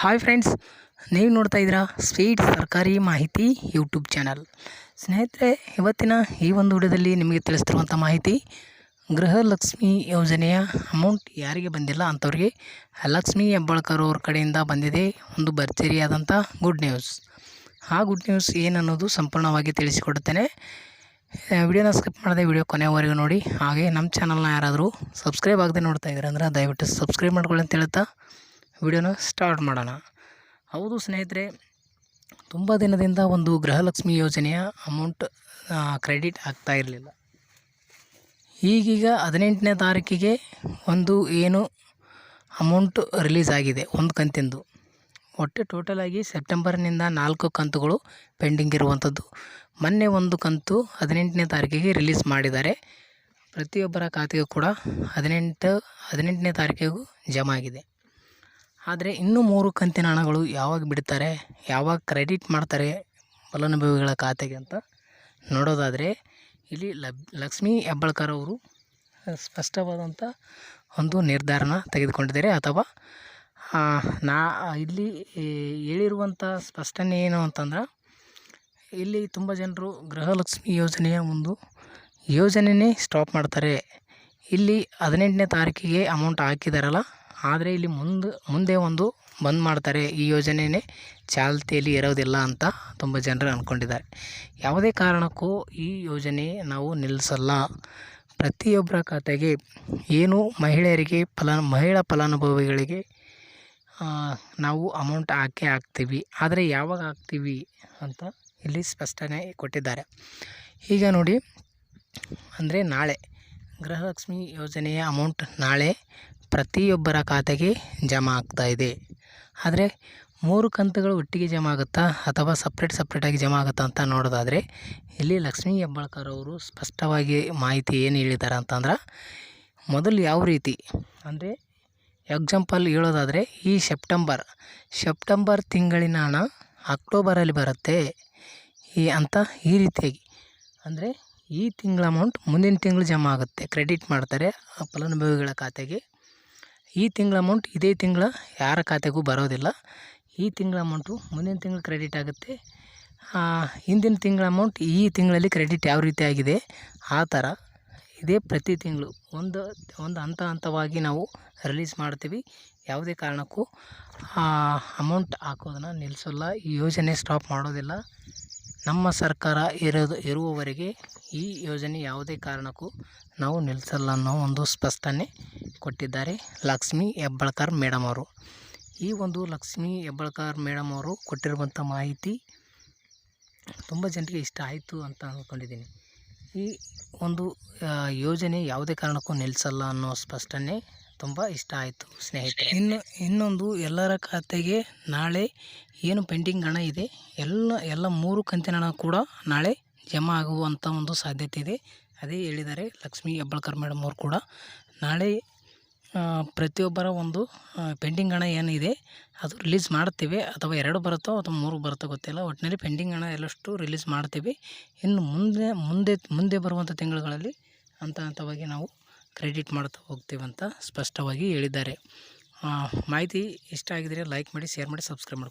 Hi friends, ನೀವು ನೋಡ್ತಾ ಇದ್ದೀರಾ ಸ್ವೀಟ್ ಸರ್ಕಾರಿ ಮಾಹಿತಿ ಯೂಟ್ಯೂಬ್ ಚಾನಲ್. ಸ್ನೇಹಿತರೆ, ಇವತ್ತಿನ ಈ ಒಂದು ವಿಡಿಯೋದಲ್ಲಿ ನಿಮಗೆ ತಿಳಿಸ್ತಿರುವಂಥ ಮಾಹಿತಿ, ಗೃಹಲಕ್ಷ್ಮಿ ಯೋಜನೆಯ ಅಮೌಂಟ್ ಯಾರಿಗೆ ಬಂದಿಲ್ಲ ಅಂಥವ್ರಿಗೆ ಲಕ್ಷ್ಮಿ ಹೆಬ್ಬಾಳ್ಕರ್ ಅವ್ರ ಕಡೆಯಿಂದ ಬಂದಿದೆ ಒಂದು ಭರ್ಜರಿಯಾದಂಥ ಗುಡ್ ನ್ಯೂಸ್ ಆ ಗುಡ್ ನ್ಯೂಸ್ ಏನನ್ನೋದು ಸಂಪೂರ್ಣವಾಗಿ ತಿಳಿಸಿಕೊಡ್ತೇನೆ ವಿಡಿಯೋನ ಸ್ಕಿಪ್ ಮಾಡದೆ ವಿಡಿಯೋ ಕೊನೆವರೆಗೂ ನೋಡಿ. ಹಾಗೆ ನಮ್ಮ ಚಾನಲ್ನ ಯಾರಾದರೂ ಸಬ್ಸ್ಕ್ರೈಬ್ ಆಗದೆ ನೋಡ್ತಾ ಇದ್ದೀರಾ ಅಂದರೆ ದಯವಿಟ್ಟು ಸಬ್ಸ್ಕ್ರೈಬ್ ಮಾಡ್ಕೊಳ್ಳಿ ಅಂತ ಹೇಳ್ತಾ ವಿಡಿಯೋನ ಸ್ಟಾರ್ಟ್ ಮಾಡೋಣ. ಹೌದು ಸ್ನೇಹಿತರೆ, ತುಂಬ ದಿನದಿಂದ ಒಂದು ಗೃಹಲಕ್ಷ್ಮಿ ಯೋಜನೆಯ ಅಮೌಂಟ್ ಕ್ರೆಡಿಟ್ ಆಗ್ತಾ ಇರಲಿಲ್ಲ. ಈಗೀಗ ಹದಿನೆಂಟನೇ ತಾರೀಕಿಗೆ ಒಂದು ಏನು ಅಮೌಂಟ್ ರಿಲೀಸ್ ಆಗಿದೆ, ಒಂದು ಕಂತಿಂದು. ಒಟ್ಟು ಟೋಟಲಾಗಿ ಸೆಪ್ಟೆಂಬರ್ನಿಂದ ನಾಲ್ಕು ಕಂತುಗಳು ಪೆಂಡಿಂಗ್ ಇರುವಂಥದ್ದು ಮೊನ್ನೆ ಒಂದು ಕಂತು ಹದಿನೆಂಟನೇ ತಾರೀಕಿಗೆ ರಿಲೀಸ್ ಮಾಡಿದ್ದಾರೆ. ಪ್ರತಿಯೊಬ್ಬರ ಖಾತೆಗೂ ಕೂಡ ಹದಿನೆಂಟು, ಹದಿನೆಂಟನೇ ತಾರೀಕಿಗೂ ಜಮಾ ಆಗಿದೆ. ಆದರೆ ಇನ್ನೂ ಮೂರು ಕಂತಿನ ಹಣಗಳು ಯಾವಾಗ ಬಿಡ್ತಾರೆ, ಯಾವಾಗ ಕ್ರೆಡಿಟ್ ಮಾಡ್ತಾರೆ ಫಲಾನುಭವಿಗಳ ಖಾತೆಗೆ ಅಂತ ನೋಡೋದಾದರೆ ಇಲ್ಲಿ ಲಬ್, ಲಕ್ಷ್ಮೀ ಹೆಬ್ಬಾಳ್ಕರ್ ಅವರು ಸ್ಪಷ್ಟವಾದಂಥ ಒಂದು ನಿರ್ಧಾರನ ತೆಗೆದುಕೊಂಡಿದ್ದಾರೆ ಅಥವಾ ನಾ, ಇಲ್ಲಿ ಹೇಳಿರುವಂಥ ಸ್ಪಷ್ಟನೆ ಏನು ಅಂತಂದ್ರೆ, ಇಲ್ಲಿ ತುಂಬ ಜನರು ಗೃಹಲಕ್ಷ್ಮಿ ಯೋಜನೆಯ ಒಂದು ಯೋಜನೆಯೇ ಸ್ಟಾಪ್ ಮಾಡ್ತಾರೆ. ಇಲ್ಲಿ ಹದಿನೆಂಟನೇ ತಾರೀಕಿಗೆ ಅಮೌಂಟ್ ಹಾಕಿದಾರಲ್ಲ ಆದರೆ ಇಲ್ಲಿ ಮುಂದೆ ಮುಂದೆ ಒಂದು ಬಂದ್ ಮಾಡ್ತಾರೆ ಈ ಯೋಜನೆಯೇ ಚಾಲ್ತಿಯಲ್ಲಿ ಇರೋದಿಲ್ಲ ಅಂತ ತುಂಬ ಜನರು ಅಂದ್ಕೊಂಡಿದ್ದಾರೆ ಯಾವುದೇ ಕಾರಣಕ್ಕೂ ಈ ಯೋಜನೆ ನಾವು ನಿಲ್ಲಿಸಲ್ಲ ಪ್ರತಿಯೊಬ್ಬರ ಖಾತೆಗೆ ಏನು ಮಹಿಳೆಯರಿಗೆ ಫಲ, ಮಹಿಳಾ ಫಲಾನುಭವಿಗಳಿಗೆ ನಾವು ಅಮೌಂಟ್ ಹಾಕೇ ಹಾಕ್ತೀವಿ. ಆದರೆ ಯಾವಾಗ ಹಾಕ್ತೀವಿ ಅಂತ ಇಲ್ಲಿ ಸ್ಪಷ್ಟನೆ ಕೊಟ್ಟಿದ್ದಾರೆ. ಈಗ ನೋಡಿ, ಅಂದರೆ ನಾಳೆ ಗೃಹಲಕ್ಷ್ಮಿ ಯೋಜನೆಯ ಅಮೌಂಟ್ ನಾಳೆ ಪ್ರತಿಯೊಬ್ಬರ ಖಾತೆಗೆ ಜಮಾ ಆಗ್ತಾ ಇದೆ. ಆದರೆ ಮೂರು ಕಂತುಗಳು ಒಟ್ಟಿಗೆ ಜಮಾ ಆಗುತ್ತಾ ಅಥವಾ ಸಪ್ರೇಟ್ ಸಪ್ರೇಟಾಗಿ ಜಮಾ ಆಗುತ್ತಾ ಅಂತ ನೋಡೋದಾದರೆ ಇಲ್ಲಿ ಲಕ್ಷ್ಮೀ ಹೆಬ್ಬಾಳ್ಕರ್ ಅವರು ಸ್ಪಷ್ಟವಾಗಿ ಮಾಹಿತಿ ಏನು ಹೇಳಿದ್ದಾರೆ ಅಂತಂದ್ರೆ ಮೊದಲು ಯಾವ ರೀತಿ ಅಂದರೆ ಎಕ್ಸಾಂಪಲ್ ಹೇಳೋದಾದರೆ ಈ ಸೆಪ್ಟೆಂಬರ್ ಸೆಪ್ಟೆಂಬರ್ ತಿಂಗಳಿನ ಹಣ ಅಕ್ಟೋಬರಲ್ಲಿ ಬರುತ್ತೆ. ಈ ಅಂತ ಈ ರೀತಿಯಾಗಿ ಅಂದರೆ ಈ ತಿಂಗಳ ಅಮೌಂಟ್ ಮುಂದಿನ ತಿಂಗಳು ಜಮಾ ಆಗುತ್ತೆ. ಕ್ರೆಡಿಟ್ ಮಾಡ್ತಾರೆ ಫಲಾನುಭವಿಗಳ ಖಾತೆಗೆ. ಈ ತಿಂಗಳ ಅಮೌಂಟ್ ಇದೇ ತಿಂಗಳ ಯಾರ ಖಾತೆಗೂ ಬರೋದಿಲ್ಲ. ಈ ತಿಂಗಳ ಅಮೌಂಟು ಮುಂದಿನ ತಿಂಗಳು ಕ್ರೆಡಿಟ್ ಆಗುತ್ತೆ. ಹಿಂದಿನ ತಿಂಗಳ ಅಮೌಂಟ್ ಈ ತಿಂಗಳಲ್ಲಿ ಕ್ರೆಡಿಟ್ ಯಾವ ರೀತಿ ಆಗಿದೆ ಆ ಥರ ಇದೇ ಪ್ರತಿ ತಿಂಗಳು. ಒಂದು ಒಂದು ಹಂತ ಹಂತವಾಗಿ ನಾವು ರಿಲೀಸ್ ಮಾಡ್ತೀವಿ. ಯಾವುದೇ ಕಾರಣಕ್ಕೂ ಅಮೌಂಟ್ ಹಾಕೋದನ್ನು ನಿಲ್ಲಿಸೋಲ್ಲ ಈ ಯೋಜನೆ ಸ್ಟಾಪ್ ಮಾಡೋದಿಲ್ಲ. ನಮ್ಮ ಸರ್ಕಾರ ಇರೋದು, ಇರುವವರೆಗೆ ಈ ಯೋಜನೆ ಯಾವುದೇ ಕಾರಣಕ್ಕೂ ನಾವು ನಿಲ್ಲಿಸಲ್ಲ ಅನ್ನೋ ಒಂದು ಸ್ಪಷ್ಟನೆ. ಕೊಟ್ಟಿದ್ದಾರೆ ಲಕ್ಷ್ಮಿ ಹೆಬ್ಬಾಳ್ಕರ್ ಮೇಡಮ್ ಅವರು. ಈ ಒಂದು ಲಕ್ಷ್ಮಿ ಹೆಬ್ಬಾಳ್ಕರ್ ಮೇಡಮ್ ಅವರು ಕೊಟ್ಟಿರುವಂಥ ಮಾಹಿತಿ ತುಂಬ ಜನರಿಗೆ ಇಷ್ಟ ಆಯಿತು ಅಂತ ಅಂದ್ಕೊಂಡಿದ್ದೀನಿ. ಈ ಒಂದು ಯೋಜನೆ ಯಾವುದೇ ಕಾರಣಕ್ಕೂ ನಿಲ್ಲಿಸಲ್ಲ ಅನ್ನೋ ಸ್ಪಷ್ಟನೆ ತುಂಬ ಇಷ್ಟ ಆಯಿತು ಸ್ನೇಹಿತರೆ. ಇನ್ನು, ಇನ್ನೊಂದು, ಎಲ್ಲರ ಖಾತೆಗೆ ನಾಳೆ ಏನು ಪೆಂಡಿಂಗ್ ಹಣ ಇದೆ, ಎಲ್ಲ ಎಲ್ಲ ಮೂರು ಕಂತಿನ ಹಣ ಕೂಡ ನಾಳೆ ಜಮಾ ಆಗುವಂಥ ಒಂದು ಸಾಧ್ಯತೆ ಇದೆ. ಅದೇ ಹೇಳಿದ್ದಾರೆ ಲಕ್ಷ್ಮೀ ಹೆಬ್ಬಾಳ್ಕರ್ ಮೇಡಮ್ ಅವರು ಕೂಡ ನಾಳೆ ಪ್ರತಿಯೊಬ್ಬರ ಒಂದು ಪೆಂಡಿಂಗ್ ಹಣ ಏನಿದೆ, ಅದು ರಿಲೀಸ್ ಮಾಡ್ತೀವಿ. ಅಥವಾ ಎರಡು ಬರುತ್ತೋ, ಅಥವಾ ಮೂರು ಬರುತ್ತೋ ಗೊತ್ತಿಲ್ಲ. ಒಟ್ಟಿನಲ್ಲಿ ಪೆಂಡಿಂಗ್ ಹಣ ಎಲ್ಲಷ್ಟು ರಿಲೀಸ್ ಮಾಡ್ತೀವಿ. ಇನ್ನು ಮುಂದೆ ಮುಂದೆ ಮುಂದೆ ಬರುವಂಥ ತಿಂಗಳುಗಳಲ್ಲಿ ಹಂತ ಹಂತವಾಗಿ ನಾವು ಕ್ರೆಡಿಟ್ ಮಾಡ್ತಾ ಹೋಗ್ತೀವಂತ ಸ್ಪಷ್ಟವಾಗಿ ಹೇಳಿದ್ದಾರೆ. ಮಾಹಿತಿ ಇಷ್ಟ ಆಗಿದರೆ ಲೈಕ್ ಮಾಡಿ ಶೇರ್ ಮಾಡಿ ಸಬ್ಸ್ಕ್ರೈಬ್ ಮಾಡಿ